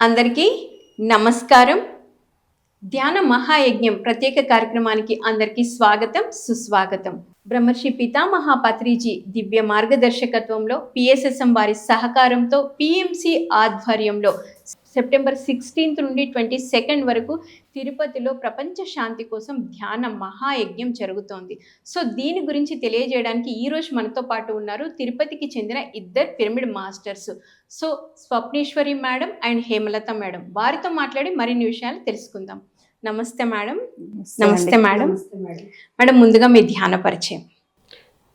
అందరికీ నమస్కారం. ధ్యాన మహాయజ్ఞం ప్రత్యేక కార్యక్రమానికి అందరికీ స్వాగతం సుస్వాగతం. బ్రహ్మర్షి పితామహాపత్రిజీ దివ్య మార్గదర్శకత్వంలో పిఎస్ఎస్ఎం వారి సహకారంతో పిఎంసి ఆధ్వర్యంలో సెప్టెంబర్ సిక్స్టీన్త్ నుండి ట్వంటీ సెకండ్ వరకు తిరుపతిలో ప్రపంచ శాంతి కోసం ధ్యాన మహాయజ్ఞం జరుగుతోంది. సో దీని గురించి తెలియజేయడానికి ఈ రోజు మనతో పాటు ఉన్నారు. తిరుపతికి చెందిన ఇద్దరు pyramid masters. So Swapneswari madam and Hemalatha madam. వారితో మాట్లాడి మరిన్ని విషయాలు తెలుసుకుందాం. నమస్తే మేడం. నమస్తే మేడం. మేడం ముందుగా మీ ధ్యాన పరిచయం.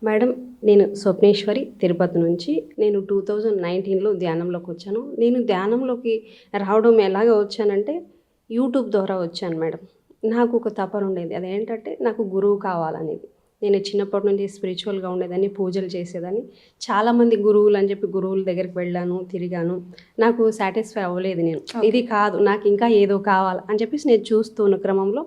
మేడం నేను స్వప్నేశ్వరి తిరుపతి నుంచి. నేను టూ థౌజండ్ నైన్టీన్లో ధ్యానంలోకి వచ్చాను. నేను ధ్యానంలోకి రావడం ఎలాగ వచ్చానంటే యూట్యూబ్ ద్వారా వచ్చాను మేడం. నాకు ఒక తపన ఉండేది. అదేంటంటే నాకు గురువు కావాలనేది. నేను చిన్నప్పటి నుంచి స్పిరిచువల్గా ఉండేదాన్ని పూజలు చేసేదాన్ని. చాలామంది గురువులు అని చెప్పి గురువుల దగ్గరికి వెళ్ళాను తిరిగాను. నాకు సాటిస్ఫై అవ్వలేదు నేను. ఇది కాదు నాకు ఇంకా ఏదో కావాలి అని చెప్పేసి నేను చూస్తున్న క్రమంలో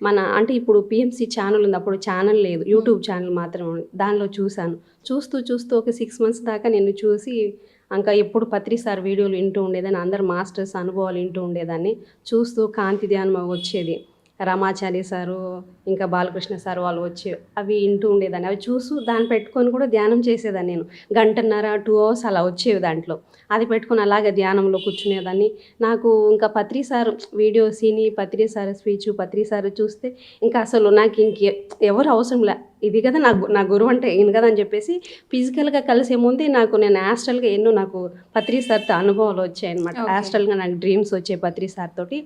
మన అంటే ఇప్పుడు పిఎంసి ఛానల్ ఉంది అప్పుడు ఛానల్ లేదు యూట్యూబ్ ఛానల్ మాత్రమే ఉంది. దానిలో చూశాను. చూస్తూ చూస్తూ ఒక సిక్స్ మంత్స్ దాకా నేను చూసి ఇంకా ఎప్పుడు పత్రి సార్ వీడియోలు వింటూ ఉండేదాన్ని అందరు మాస్టర్స్ అనుభవాలు వింటూ ఉండేదాన్ని. చూస్తూ కాంతి ధ్యానం వచ్చేది. రామాచారి సారు ఇంకా బాలకృష్ణ సార్ వాళ్ళు వచ్చి అవి వింటూ ఉండేదాన్ని. అవి చూస్తూ దాన్ని పెట్టుకొని కూడా ధ్యానం చేసేదాన్ని నేను. గంటన్నర టూ అవర్స్ అలా వచ్చేవి దాంట్లో. అది పెట్టుకొని అలాగే ధ్యానంలో కూర్చునేదాన్ని. నాకు ఇంకా పత్రి సార్ వీడియో సీని Patri sir speech Patri sir చూస్తే ఇంకా అసలు నాకు ఇంక ఎవరు అవసరం లే. ఇది కదా నా నా గురువు అంటే ఈయన కదా అని చెప్పేసి ఫిజికల్గా కలిసే ముందే నాకు నేను హాస్టల్గా ఎన్నో నాకు పత్రి సార్తో అనుభవాలు వచ్చాయి అనమాట. హాస్టల్గా నాకు డ్రీమ్స్ వచ్చాయి పత్రి సార్ తోటి.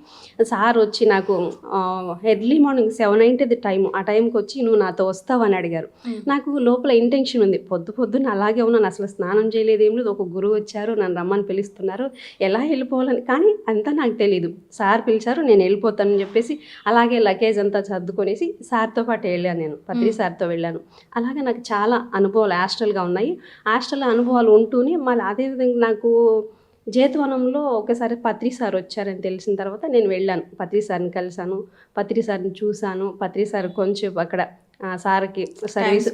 సార్ వచ్చి నాకు ఎర్లీ మార్నింగ్ సెవెన్ అయింటది టైం ఆ టైంకి వచ్చి నువ్వు నాతో వస్తావు అని అడిగారు. నాకు లోపల ఇంటెన్షన్ ఉంది. పొద్దు పొద్దున్న అలాగే ఉన్నాను అసలు స్నానం చేయలేదు ఏం లేదు. ఒక గురువు వచ్చారు నన్ను రమ్మని పిలుస్తున్నారు. ఎలా వెళ్ళిపోవాలని కానీ అంతా నాకు తెలియదు సార్ పిలిచారు నేను వెళ్ళిపోతానని చెప్పేసి అలాగే లగేజ్ అంతా సర్దుకొనేసి సార్తో పాటు వెళ్ళాను నేను. పత్రి మ్మ్. సార్తో వెళ్ళాను. అలాగే నాకు చాలా అనుభవాలు హాస్టల్గా ఉన్నాయి. హాస్టల్ అనుభవాలు ఉంటూనే మళ్ళీ అదేవిధంగా నాకు జేతవనంలో ఒకసారి పత్రి సార్ వచ్చారని తెలిసిన తర్వాత నేను వెళ్ళాను. పత్రి సార్ని కలిశాను. పత్రి సార్ని చూశాను. పత్రి సార్ కొంచెం అక్కడ సార్కి సర్వీస్.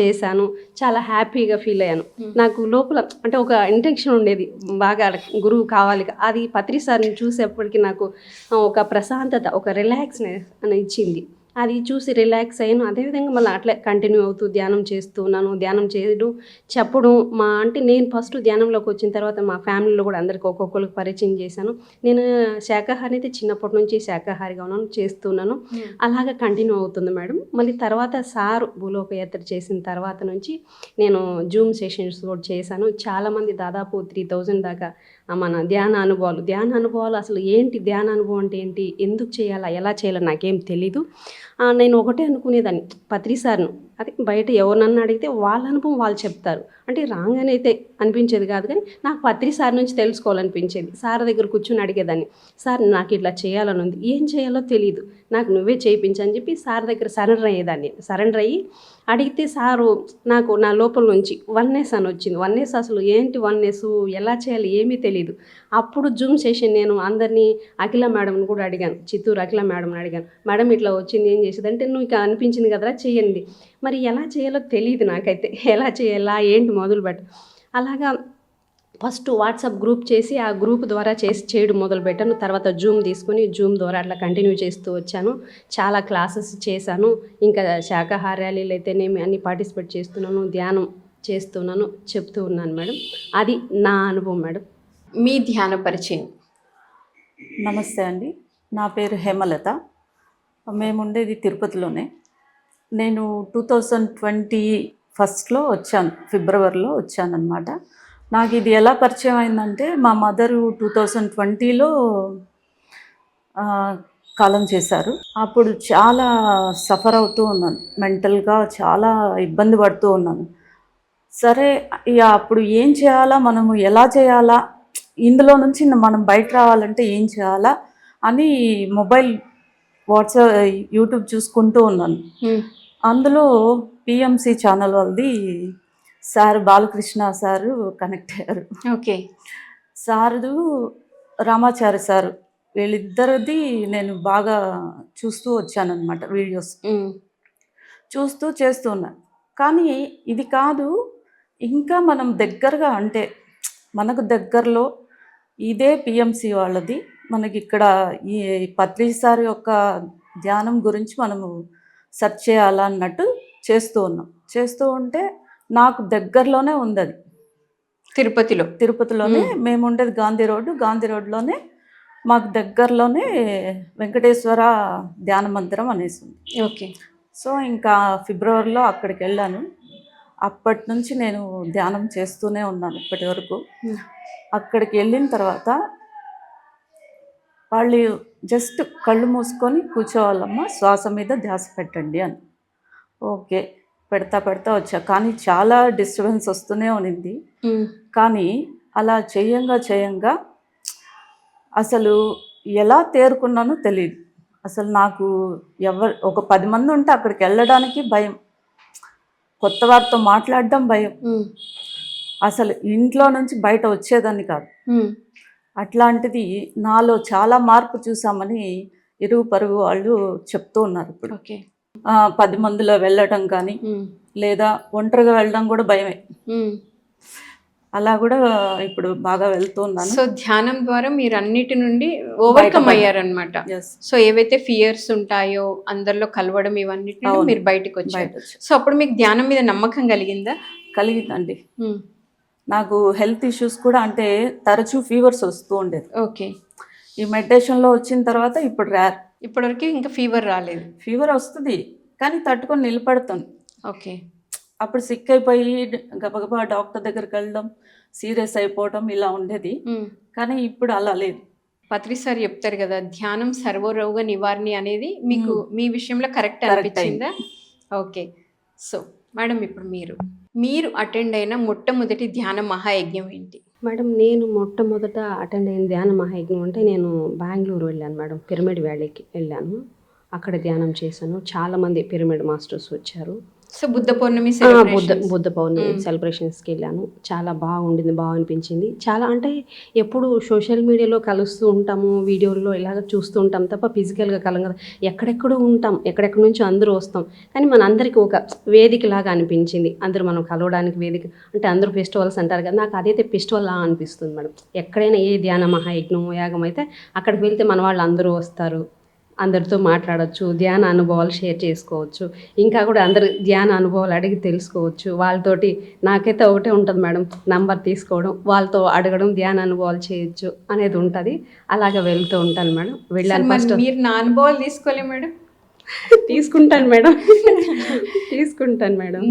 చేశాను. చాలా హ్యాపీగా ఫీల్ అయ్యాను. నాకు లోపల అంటే ఒక ఇంటెన్షన్ ఉండేది. బాగా గురువు కావాలి. అది పత్రి సార్ని చూసేప్పటికి నాకు ఒక ప్రశాంతత ఒక రిలాక్స్నెస్ అని ఇచ్చింది. అది చూసి రిలాక్స్ అయ్యాను. అదేవిధంగా మళ్ళీ అట్లే కంటిన్యూ అవుతూ ధ్యానం చేస్తూ ఉన్నాను. ధ్యానం చేయడం చెప్పడం మా అంటే నేను ఫస్ట్ ధ్యానంలోకి వచ్చిన తర్వాత మా ఫ్యామిలీలో కూడా అందరికి ఒక్కొక్కరికి పరిచయం చేశాను. నేను శాకాహారి అయితే చిన్నప్పటి నుంచి శాకాహారిగా ఉన్నాను చేస్తున్నాను అలాగా కంటిన్యూ అవుతుంది మేడం. మళ్ళీ తర్వాత సార్ భూలోకయాత్ర చేసిన తర్వాత నుంచి నేను జూమ్ సెషన్స్ కూడా చేశాను. చాలామంది దాదాపు త్రీ థౌజండ్ దాకా మన ధ్యాన అనుభవాలు. ధ్యాన అనుభవాలు అసలు ఏంటి? ధ్యాన అనుభవం అంటే ఏంటి? ఎందుకు చేయాలా? ఎలా చేయాలో? నాకేం తెలీదు. నేను ఒకటే అనుకునేదాన్ని. పత్రిసార్ను అదే బయట ఎవరినన్నా అడిగితే వాళ్ళ అనుభవం వాళ్ళు చెప్తారు. అంటే రాంగ్ అని అయితే అనిపించేది కాదు కానీ నాకు పత్రి సార్ నుంచి తెలుసుకోవాలనిపించేది. సార్ దగ్గర కూర్చొని అడిగేదాన్ని సార్ నాకు ఇట్లా చేయాలని ఉంది ఏం చేయాలో తెలియదు నాకు నువ్వే చేయించని చెప్పి సార్ దగ్గర సరెండర్ అయ్యేదాన్ని. సరెండర్ అయ్యి అడిగితే సారు నాకు నా లోపల నుంచి వన్నెస్ అని వచ్చింది. వన్నెస్ అసలు ఏంటి వన్నెస్ ఎలా చేయాలి? ఏమీ తెలియదు అప్పుడు జూమ్ సెషన్ నేను అందరినీ అఖిల మేడంని కూడా అడిగాను. చిత్తూరు అఖిల మేడంని అడిగాను. మేడం ఇట్లా వచ్చింది ఏం చేసేది? అంటే నువ్వు ఇక అనిపించింది కదరా చేయండి మరి ఎలా చేయాలో తెలియదు నాకైతే. ఎలా చేయాలా ఏంటి మొదలు పెట్ట? అలాగా ఫస్ట్ వాట్సాప్ గ్రూప్ చేసి ఆ గ్రూప్ ద్వారా చేసి చేయడం మొదలుపెట్టాను తర్వాత జూమ్ తీసుకొని జూమ్ ద్వారా అట్లా కంటిన్యూ చేస్తూ వచ్చాను. చాలా క్లాసెస్ చేశాను. ఇంకా శాకాహార్యాలు అయితేనేమి అన్ని పార్టిసిపేట్ చేస్తున్నాను ధ్యానం చేస్తున్నాను చెప్తూ ఉన్నాను మేడం. అది నా అనుభవం మేడం. మీ ధ్యాన పరిచయం. నమస్తే అండి. నా పేరు హేమలత. మేము ఉండేది తిరుపతిలోనే. నేను టూ థౌజండ్ ట్వంటీ ఫస్ట్లో వచ్చాను ఫిబ్రవరిలో వచ్చానమాట నాకు ఇది ఎలా పరిచయం అయిందంటే మా మదరు టూ థౌజండ్ ట్వంటీలో కాలం చేశారు. అప్పుడు చాలా సఫర్ అవుతూ ఉన్నాను మెంటల్గా చాలా ఇబ్బంది పడుతూ ఉన్నాను. సరే ఇక అప్పుడు ఏం చేయాలా మనము ఎలా చేయాలా ఇందులో నుంచి మనం బయట రావాలంటే ఏం చేయాలా అని మొబైల్ వాట్సాప్ యూట్యూబ్ చూసుకుంటూ ఉన్నాను. అందులో పిఎంసి ఛానల్ వాళ్ళది సార్ బాలకృష్ణ సారు కనెక్ట్ అయ్యారు. ఓకే. Sir Ramachari sir. వీళ్ళిద్దరిది నేను బాగా చూస్తూ వచ్చానన్నమాట వీడియోస్. చూస్తూ చేస్తూ ఉన్నాను కానీ ఇది కాదు ఇంకా మనం దగ్గరగా అంటే మనకు దగ్గరలో ఇదే పిఎంసి వాళ్ళది. మనకి ఇక్కడ ఈ పత్రిసారి యొక్క ధ్యానం గురించి మనము సెర్చ్ చేయాలన్నట్టు చేస్తూ ఉన్నాం. చేస్తూ ఉంటే నాకు దగ్గరలోనే ఉంది అది తిరుపతిలో? తిరుపతిలోనే మేము. ఉండేది గాంధీ రోడ్డు. గాంధీ రోడ్లోనే మాకు దగ్గరలోనే వెంకటేశ్వర ధ్యాన మందిరం అనేసి ఉంది. ఓకే. సో ఇంకా ఫిబ్రవరిలో అక్కడికి వెళ్ళాను. అప్పటి నుంచి నేను ధ్యానం చేస్తూనే ఉన్నాను ఇప్పటి వరకు. అక్కడికి వెళ్ళిన తర్వాత వాళ్ళు జస్ట్ కళ్ళు మూసుకొని కూర్చోవాలమ్మా శ్వాస మీద ధ్యాస పెట్టండి అని. ఓకే పెడతా పెడతా వచ్చా. కానీ చాలా డిస్టర్బెన్స్ వస్తూనే ఉన్నింది. కానీ అలా చేయంగా చేయంగా అసలు ఎలా తేరుకున్నానో తెలియదు అసలు నాకు ఎవరు ఒక పది మంది ఉంటే అక్కడికి వెళ్ళడానికి భయం. కొత్త వారితో మాట్లాడడం భయం. అసలు ఇంట్లో నుంచి బయట వచ్చేదాన్ని కాదు. అట్లాంటిది నాలో చాలా మార్పు చూసామని ఇరుగు పరుగు వాళ్ళు చెప్తూ ఉన్నారు ఇప్పుడు. పది మందిలో వెళ్ళటం కానీ లేదా ఒంటరిగా వెళ్ళడం కూడా భయమే. అలా కూడా ఇప్పుడు బాగా వెళ్తూ ఉన్నాను. సో ధ్యానం ద్వారా మీరు అన్నిటి నుండి ఓవర్కమ్. అయ్యారనమాట సో ఏవైతే ఫియర్స్ ఉంటాయో అందరిలో కలవడం ఇవన్నీ. మీరు బయటకు వచ్చారు. సో అప్పుడు మీకు ధ్యానం మీద నమ్మకం కలిగిందా? కలిగిందండి. నాకు హెల్త్ ఇష్యూస్ కూడా అంటే తరచూ ఫీవర్స్ వస్తూ ఉండేది ఓకే. ఈ మెడిటేషన్లో వచ్చిన తర్వాత ఇప్పుడు ర్యార్. ఇప్పటివరకు ఇంకా ఫీవర్ రాలేదు. ఫీవర్ వస్తుంది కానీ తట్టుకొని నిలబడతాను. ఓకే. అప్పుడు సిక్ అయిపోయి గబగబా డాక్టర్ దగ్గరికి వెళ్ళడం సీరియస్ అయిపోవడం ఇలా ఉండేది. కానీ ఇప్పుడు అలా లేదు. పత్రి సార్ చెప్తారు కదా ధ్యానం సర్వరోగ నివారణ అనేది మీకు మీ విషయంలో కరెక్ట్ అనిపించిందా? ఓకే. సో మేడం ఇప్పుడు మీరు. మీరు అటెండ్ అయిన మొట్టమొదటి ధ్యాన మహాయజ్ఞం ఏంటి? మేడం నేను మొట్టమొదట అటెండ్ అయిన ధ్యాన మహాయజ్ఞం అంటే నేను బెంగళూరు వెళ్ళాను మేడం పిరమిడ్ వ్యాలీకి వెళ్ళాను. అక్కడ ధ్యానం చేశాను. చాలామంది పిరమిడ్ మాస్టర్స్ వచ్చారు. సో బుద్ధ పౌర్ణమి బుద్ధ. బుద్ధ పౌర్ణమి. సెలబ్రేషన్స్కి వెళ్ళాను. చాలా బాగుండింది బాగా అనిపించింది చాలా అంటే ఎప్పుడు సోషల్ మీడియాలో కలుస్తూ ఉంటాము వీడియోల్లో ఇలాగ చూస్తూ ఉంటాం. తప్ప ఫిజికల్గా కలం కదా. ఎక్కడెక్కడో ఉంటాం ఎక్కడెక్కడ నుంచి అందరూ వస్తాం. కానీ మన అందరికీ ఒక వేదిక లాగా అనిపించింది. అందరూ మనం కలవడానికి వేదిక అంటే అందరూ ఫెస్టివల్స్ అంటారు కదా. నాకు అదైతే ఫెస్టివల్ లా అనిపిస్తుంది మేడం. ఎక్కడైనా ఏ ధ్యాన మహాయజ్ఞం యాగం అయితే అక్కడికి వెళ్తే మన వాళ్ళు అందరూ వస్తారు. అందరితో మాట్లాడొచ్చు ధ్యాన అనుభవాలు షేర్ చేసుకోవచ్చు. ఇంకా కూడా అందరు ధ్యాన అనుభవాలు అడిగి తెలుసుకోవచ్చు. వాళ్ళతోటి నాకైతే ఒకటే ఉంటుంది మేడం నంబర్ తీసుకోవడం వాళ్ళతో అడగడం ధ్యాన అనుభవాలు చేయొచ్చు అనేది ఉంటుంది. అలాగ వెళ్తూ ఉంటాను మేడం. వెళ్ళాను ఫస్ట్ మీరు నా అనుభవాలు తీసుకోలే మేడం? తీసుకుంటాను మేడం. తీసుకుంటాను మేడం.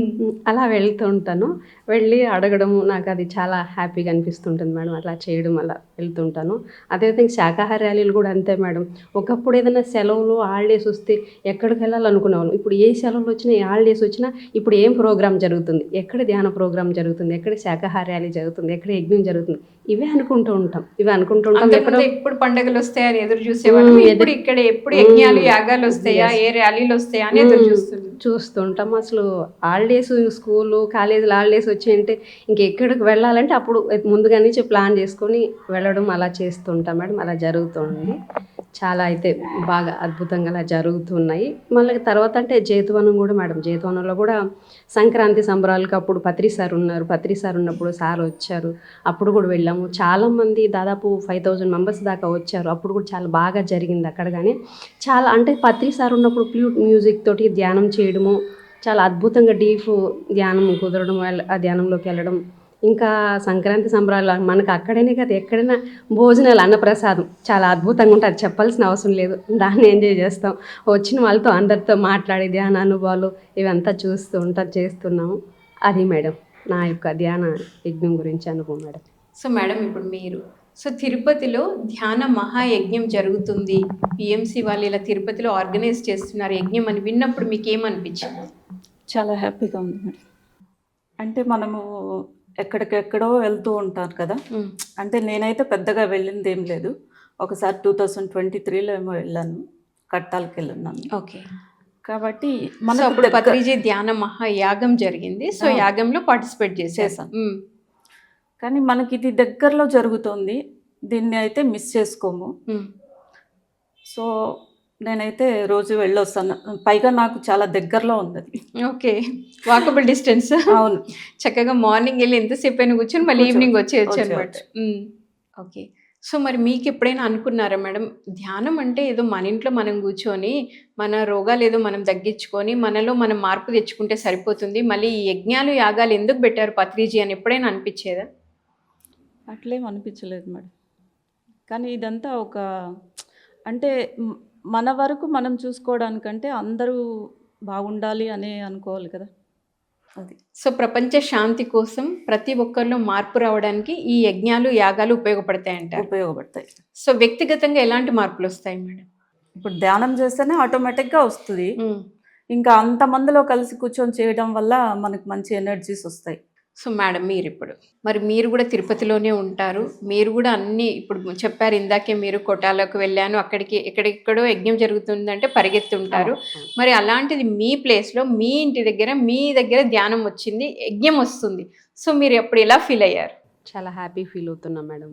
అలా వెళ్తూ ఉంటాను. వెళ్ళి అడగడం నాకు అది చాలా హ్యాపీగా అనిపిస్తుంటుంది మేడం అట్లా చేయడం అలా వెళ్తుంటాను. అదేవిధంగా శాకాహార ర్యాలీలు కూడా అంతే మేడం. ఒకప్పుడు ఏదైనా సెలవులు హాలిడేస్ వస్తే ఎక్కడికి వెళ్ళాలనుకునేవాళ్ళం. ఇప్పుడు ఏ సెలవులు వచ్చినా ఏ హాలిడేస్ వచ్చినా ఇప్పుడు ఏం ప్రోగ్రామ్ జరుగుతుంది? ఎక్కడ ధ్యాన ప్రోగ్రామ్ జరుగుతుంది? ఎక్కడ శాకాహార ర్యాలీ జరుగుతుంది? ఎక్కడ యజ్ఞం జరుగుతుంది? ఇవే అనుకుంటూ ఉంటాం. ఇవి అనుకుంటూ ఉంటాం. ఎక్కడో అంతకుముందు ఎప్పుడు పండుగలు వస్తాయని ఎదురు చూసేవాళ్ళం. ఎదురు- ఇక్కడ ఎప్పుడు యజ్ఞాలు. యాగాలు వస్తాయా. ఏ ర్యాలీలు వస్తాయా అని ఎదురు. చూస్తున్నాం చూస్తుంటాం. అసలు హాలిడేస్ స్కూలు కాలేజీలు హాలిడేస్ వచ్చాయంటే ఇంకెక్కడికి వెళ్ళాలంటే అప్పుడు ముందుగా నుంచి ప్లాన్ చేసుకొని వెళ్ళడం అలా చేస్తుంటాం మేడం అలా జరుగుతుంది. చాలా అయితే బాగా అద్భుతంగా అలా జరుగుతున్నాయి. మళ్ళీ తర్వాత అంటే జేతువనం కూడా మేడం జేతువనంలో కూడా సంక్రాంతి సంబరాలకు అప్పుడు పత్రి సార్ ఉన్నారు. పత్రి సార్ ఉన్నప్పుడు సార్ వచ్చారు. అప్పుడు కూడా వెళ్ళాము. చాలామంది దాదాపు ఫైవ్ థౌజండ్ మెంబర్స్ దాకా వచ్చారు. అప్పుడు కూడా చాలా బాగా జరిగింది అక్కడ కానీ. చాలా అంటే పత్రి సార్ ఉన్నప్పుడు ప్లూట్ మ్యూజిక్ తోటి ధ్యానం చేయడము చాలా అద్భుతంగా డీఫ్ ధ్యానం కుదరడం ఆ ధ్యానంలోకి వెళ్ళడం ఇంకా సంక్రాంతి సంబరాలు మనకు అక్కడనే కదా ఎక్కడైనా భోజనాలు అన్నప్రసాదం. చాలా అద్భుతంగా ఉంటుంది చెప్పాల్సిన అవసరం లేదు. దాన్ని ఎంజాయ్ చేస్తాం. వచ్చిన వాళ్ళతో అందరితో మాట్లాడి ధ్యాన అనుభవాలు ఇవంతా చూస్తూ ఉంటా చేస్తున్నాము. అది మేడం నా యొక్క ధ్యాన యజ్ఞం గురించి అనుభవం మేడం. సో మేడం ఇప్పుడు మీరు సో తిరుపతిలో ధ్యాన మహాయజ్ఞం జరుగుతుంది. పిఎంసి వాళ్ళు ఇలా తిరుపతిలో ఆర్గనైజ్ చేస్తున్నారు యజ్ఞం అని విన్నప్పుడు మీకు ఏమనిపించింది? చాలా హ్యాపీగా ఉంది మేడం. అంటే మనము ఎక్కడికెక్కడో వెళ్తూ ఉంటారు కదా. అంటే నేనైతే పెద్దగా వెళ్ళింది ఏం లేదు ఒకసారి టూ థౌజండ్ ట్వంటీ త్రీలో ఏమో వెళ్ళాను కట్టాలకి వెళ్ళున్నాను ఓకే కాబట్టి సో మనకు అప్పుడు పత్రిజీ ధ్యాన మహాయాగం జరిగింది సో. యాగంలో పార్టిసిపేట్. మ్మ్. కానీ మనకి ఇది దగ్గరలో జరుగుతుంది దీన్ని అయితే మిస్ చేసుకోము. సో నేనైతే రోజు వెళ్ళొస్తాను. పైగా నాకు చాలా దగ్గరలో ఉంది ఓకే. వాకబుల్ డిస్టెన్స్ అవును. చక్కగా మార్నింగ్ వెళ్ళి ఎంతసేపు అయినా కూర్చొని మళ్ళీ ఈవినింగ్ వచ్చేయచ్చు. అనమాట ఓకే. సో మరి మీకు ఎప్పుడైనా అనుకున్నారా మేడం ధ్యానం అంటే ఏదో మన ఇంట్లో మనం కూర్చొని మన రోగాలు ఏదో మనం తగ్గించుకొని మనలో మనం మార్పు తెచ్చుకుంటే సరిపోతుంది మళ్ళీ ఈ యజ్ఞాలు యాగాలు ఎందుకు పెట్టారు పత్రిజీ అని ఎప్పుడైనా అనిపించేదా? అట్లేం అనిపించలేదు మేడం. కానీ ఇదంతా ఒక అంటే మన వరకు మనం చూసుకోవడానికంటే అందరూ బాగుండాలి అనే అనుకోవాలి కదా? అది. సో ప్రపంచ శాంతి కోసం ప్రతి ఒక్కరిలో మార్పు రావడానికి ఈ యజ్ఞాలు యాగాలు ఉపయోగపడతాయి అంటారు ఉపయోగపడతాయి. సో వ్యక్తిగతంగా ఎలాంటి మార్పులు వస్తాయి మేడం? ఇప్పుడు ధ్యానం చేస్తేనే ఆటోమేటిక్గా వస్తుంది. ఇంకా అంతమందిలో కలిసి కూర్చొని చేయడం వల్ల మనకు మంచి ఎనర్జీస్ వస్తాయి. సో మేడం మీరు ఇప్పుడు మరి మీరు కూడా తిరుపతిలోనే ఉంటారు. మీరు కూడా అన్ని ఇప్పుడు చెప్పారు ఇందాకే మీరు కొటాలకు వెళ్ళాను. అక్కడికి ఎక్కడెక్కడో యజ్ఞం జరుగుతుందంటే పరిగెత్తుంటారు. మరి అలాంటిది మీ ప్లేస్లో మీ ఇంటి దగ్గర మీ దగ్గర ధ్యానం వచ్చింది యజ్ఞం వస్తుంది. సో మీరు ఎప్పుడు ఎలా ఫీల్ అయ్యారు? చాలా హ్యాపీ ఫీల్ అవుతున్నాం మేడం.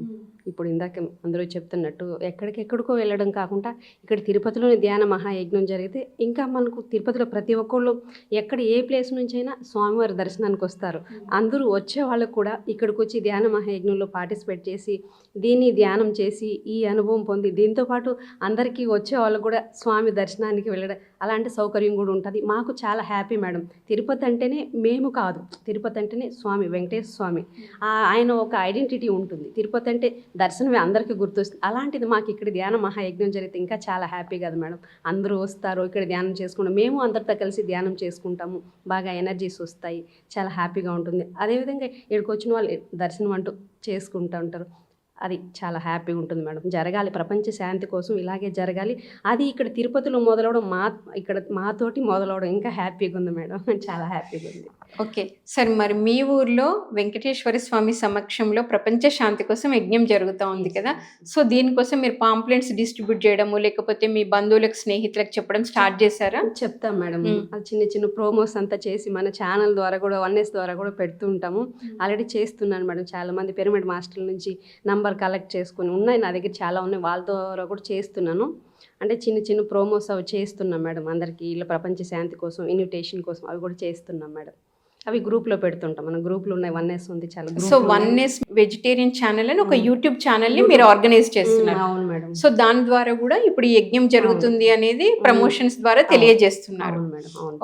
ఇప్పుడు ఇందాక అందరూ చెప్తున్నట్టు ఎక్కడికెక్కడికో వెళ్ళడం కాకుండా ఇక్కడ తిరుపతిలోని ధ్యాన మహాయజ్ఞం జరిగితే ఇంకా మనకు తిరుపతిలో ప్రతి ఒక్కళ్ళు ఎక్కడ ఏ ప్లేస్ నుంచి అయినా స్వామివారి దర్శనానికి వస్తారు. అందరూ వచ్చే వాళ్ళకు కూడా ఇక్కడికి వచ్చి ధ్యాన మహాయజ్ఞంలో పార్టిసిపేట్ చేసి దీన్ని ధ్యానం చేసి ఈ అనుభవం పొంది దీంతో పాటు అందరికీ వచ్చే వాళ్ళకు కూడా స్వామి దర్శనానికి వెళ్ళడం అలాంటి సౌకర్యం కూడా ఉంటుంది. మాకు చాలా హ్యాపీ మేడం. తిరుపతి అంటేనే మేము కాదు. తిరుపతి అంటేనే స్వామి వెంకటేశ్వర స్వామి. ఆయన ఒక ఐడెంటిటీ ఉంటుంది. తిరుపతి అంటే దర్శనమే అందరికీ గుర్తొస్తుంది. అలాంటిది మాకు ఇక్కడ ధ్యాన మహాయజ్ఞం జరిగితే ఇంకా చాలా హ్యాపీ కదా మేడం. అందరూ వస్తారు ఇక్కడ ధ్యానం చేసుకుంటాం. మేము అందరితో కలిసి ధ్యానం చేసుకుంటాము. బాగా ఎనర్జీస్ వస్తాయి. చాలా హ్యాపీగా ఉంటుంది. అదేవిధంగా ఇక్కడికి వచ్చిన వాళ్ళు దర్శనం అంటూ చేసుకుంటూ ఉంటారు. అది చాలా హ్యాపీగా ఉంటుంది మేడం. జరగాలి ప్రపంచ శాంతి కోసం ఇలాగే జరగాలి. అది ఇక్కడ తిరుపతిలో మొదలవడం మా ఇక్కడ మాతోటి మొదలవడం ఇంకా హ్యాపీగా ఉంది మేడం. చాలా హ్యాపీగా ఉంది. ఓకే. సరే మరి మీ ఊర్లో వెంకటేశ్వర స్వామి సమక్షంలో ప్రపంచ శాంతి కోసం యజ్ఞం జరుగుతూ ఉంది కదా? సో దీనికోసం మీరు పాంప్లెంట్స్ డిస్ట్రిబ్యూట్ చేయడము లేకపోతే మీ బంధువులకు స్నేహితులకు చెప్పడం స్టార్ట్ చేశారా? చెప్తాం మేడం. అది చిన్న చిన్న ప్రోమోస్ అంతా చేసి మన ఛానల్ ద్వారా కూడా వన్ఎస్ ద్వారా కూడా పెడుతూ ఉంటాము. ఆల్రెడీ చేస్తున్నాను మేడం. చాలా మంది పిరమిడ్ మాస్టర్ల నుంచి నెంబర్ కలెక్ట్ చేసుకుని ఉన్నాయి నా దగ్గర చాలా ఉన్నాయి వాళ్ళ ద్వారా కూడా చేస్తున్నాను. అంటే చిన్న చిన్న ప్రోమోస్ అవి చేస్తున్నాం మేడం అందరికీ ఇలా ప్రపంచ శాంతి కోసం ఇన్విటేషన్ కోసం అవి కూడా చేస్తున్నాం మేడం. అవి గ్రూప్లో పెడుతుంటాం. మన గ్రూప్లో ఉన్నాయి వన్ఎస్ ఉంది చాలా so one. Yes vegetarian channel అని ఒక. యూట్యూబ్ ఛానల్ని మీరు ఆర్గనైజ్ చేస్తున్నారు. మ్మ్, అవును మేడం. సో దాని ద్వారా కూడా ఇప్పుడు ఈ యజ్ఞం జరుగుతుంది అనేది ప్రమోషన్స్ ద్వారా తెలియజేస్తున్నారు.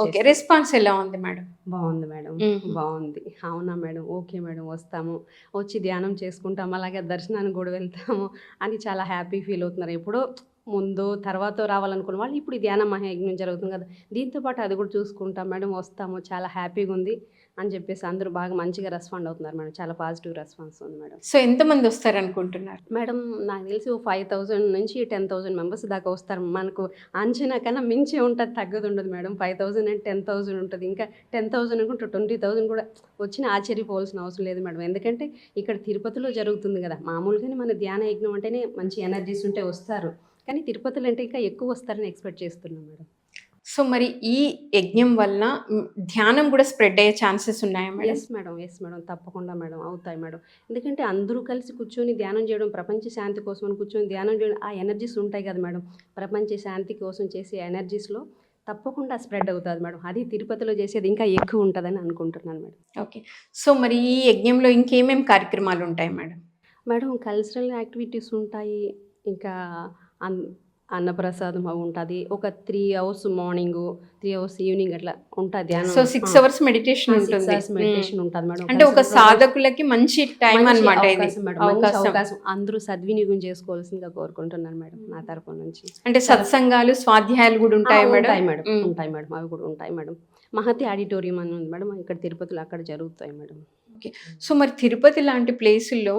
ఓకే. రెస్పాన్స్ ఎలా ఉంది మేడం? బాగుంది మేడం మ్మ్. బాగుంది. అవునా మేడం? ఓకే మేడం వస్తాము. వచ్చి ధ్యానం చేసుకుంటాము అలాగే దర్శనానికి కూడా వెళ్తాము అని చాలా హ్యాపీ ఫీల్ అవుతున్నారు. ఎప్పుడో ముందు తర్వాత రావాలనుకున్న వాళ్ళు ఇప్పుడు ఈ ధ్యాన మహాయజ్ఞం జరుగుతుంది కదా. దీంతో పాటు అది కూడా చూసుకుంటాం. మేడం వస్తాము. చాలా హ్యాపీగా ఉంది అని చెప్పేసి అందరూ బాగా మంచిగా రెస్పాండ్ అవుతున్నారు మేడం. చాలా పాజిటివ్ రెస్పాన్స్ ఉంది మేడం. సో ఎంతమంది వస్తారు అనుకుంటున్నారు మేడం నాకు తెలిసి ఫైవ్ థౌజండ్ నుంచి టెన్ థౌజండ్ మెంబర్స్ దాకా వస్తారు. మనకు అంచనా కన్నా మించి ఉంటుంది తగ్గదు ఉండదు madam. Five thousand and ten thousand ఉంటుంది. ఇంకా టెన్ థౌజండ్ అనుకుంటే ట్వంటీ థౌజండ్ కూడా వచ్చిన ఆశ్చర్యపోవాల్సిన అవసరం లేదు మేడం. ఎందుకంటే ఇక్కడ తిరుపతిలో జరుగుతుంది కదా. మామూలుగానే మన ధ్యాన యజ్ఞం అంటేనే మంచి ఎనర్జీస్ ఉంటే వస్తారు. కానీ తిరుపతిలో అంటే ఇంకా ఎక్కువ వస్తారని ఎక్స్పెక్ట్ చేస్తున్నాం మేడం. సో మరి ఈ యజ్ఞం వలన ధ్యానం కూడా స్ప్రెడ్ అయ్యే ఛాన్సెస్ ఉన్నాయా madam? Yes madam yes madam. తప్పకుండా మేడం అవుతాయి మేడం. ఎందుకంటే అందరూ కలిసి కూర్చొని ధ్యానం చేయడం ప్రపంచ శాంతి కోసం అని కూర్చొని ధ్యానం చేయడం ఆ ఎనర్జీస్ ఉంటాయి కదా మేడం. ప్రపంచ శాంతి కోసం చేసే ఎనర్జీస్లో తప్పకుండా స్ప్రెడ్ అవుతుంది మేడం. అది తిరుపతిలో చేసేది ఇంకా ఎక్కువ ఉంటుందని అనుకుంటున్నాను మేడం. ఓకే. సో మరి ఈ యజ్ఞంలో ఇంకేమేం కార్యక్రమాలు ఉంటాయి మేడం? మేడం కల్చరల్ యాక్టివిటీస్ ఉంటాయి. ఇంకా అన్ అన్నప్రసాదం అవి ఉంటుంది. ఒక three hours morning three hours evening అట్లా ఉంటుంది సో సిక్స్ అవర్స్ మెడిటేషన్ ఉంటుంది. మెడిటేషన్ ఉంటుంది మేడం. అంటే ఒక సాధకులకి మంచి టైం అవకాశం అవకాశం. అందరూ సద్వినియోగం చేసుకోవాల్సిందిగా కోరుకుంటున్నాను మేడం నా తరపు నుంచి. అంటే సత్సంగాలు స్వాధ్యాయాలు కూడా ఉంటాయి ఉంటాయి మేడం. ఉంటాయి మేడం అవి కూడా ఉంటాయి మేడం. మహతి ఆడిటోరియం అని ఉంది మేడం ఇక్కడ తిరుపతిలో అక్కడ జరుగుతాయి మేడం. సో మరి తిరుపతి లాంటి ప్లేసుల్లో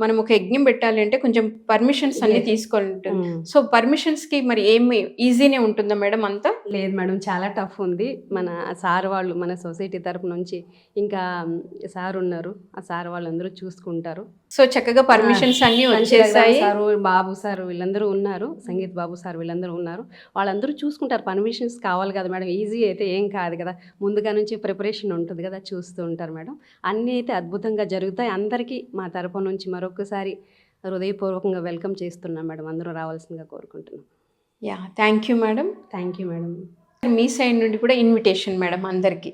మనం ఒక యజ్ఞం పెట్టాలి అంటే కొంచెం పర్మిషన్స్ అన్ని. తీసుకోవాలి. సో పర్మిషన్స్కి మరి ఏమి ఈజీనే ఉంటుందా మేడం అంతా? లేదు మేడం చాలా టఫ్ ఉంది. మన సార్ వాళ్ళు మన సొసైటీ తరపు నుంచి ఇంకా సార్ ఉన్నారు. ఆ సార్ వాళ్ళందరూ చూసుకుంటారు. సో చక్కగా పర్మిషన్స్ అన్ని వచ్చేసాయి. సారు బాబు సార్ వీళ్ళందరూ ఉన్నారు. సంగీత్ బాబు సార్ వీళ్ళందరూ ఉన్నారు. వాళ్ళందరూ చూసుకుంటారు. పర్మిషన్స్ కావాలి కదా మేడం. ఈజీ అయితే ఏం కాదు కదా. ముందుగా నుంచి ప్రిపరేషన్ ఉంటుంది కదా చూస్తూ ఉంటారు మేడం. అన్నీ అయితే అద్భుతంగా జరుగుతాయి. అందరికీ మా తరపు నుంచి మరొకసారి హృదయపూర్వకంగా వెల్కమ్ చేస్తున్నాం మేడం. అందరూ రావాల్సిందిగా కోరుకుంటున్నాం. Yeah thank you madam. Thank you madam. Me side నుండి కూడా ఇన్విటేషన్ మేడం అందరికి.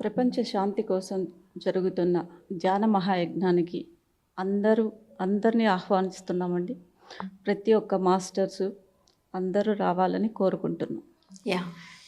ప్రపంచ శాంతి కోసం జరుగుతున్న ధ్యాన మహాయజ్ఞానికి అందరూ అందరినీ ఆహ్వానిస్తున్నామండి. ప్రతి ఒక్క మాస్టర్స్ అందరూ రావాలని కోరుకుంటున్నాం. Yeah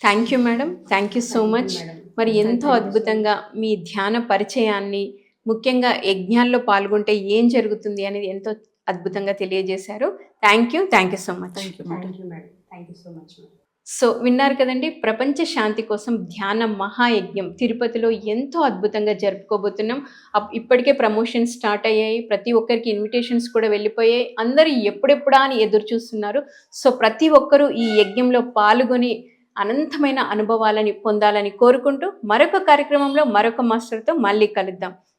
thank you madam. Thank you so much మరి ఎంతో అద్భుతంగా మీ ధ్యాన పరిచయాన్ని ముఖ్యంగా యజ్ఞాల్లో పాల్గొంటే ఏం జరుగుతుంది అనేది ఎంతో అద్భుతంగా తెలియజేశారు. Thank you thank you so much thank you madam madam thank you so much madam so విన్నారు కదండి ప్రపంచ శాంతి కోసం ధ్యాన మహాయజ్ఞం తిరుపతిలో ఎంతో అద్భుతంగా జరుపుకోబోతున్నాం. అప్- ఇప్పటికే ప్రమోషన్స్ స్టార్ట్ అయ్యాయి ప్రతి ఒక్కరికి ఇన్విటేషన్స్ కూడా వెళ్ళిపోయాయి అందరూ ఎప్పుడెప్పుడా అని ఎదురు చూస్తున్నారు. సో ప్రతి ఒక్కరూ ఈ యజ్ఞంలో పాల్గొని అనంతమైన అనుభవాలని పొందాలని కోరుకుంటూ మరొక కార్యక్రమంలో మరొక మాస్టర్తో మళ్ళీ కలుద్దాం.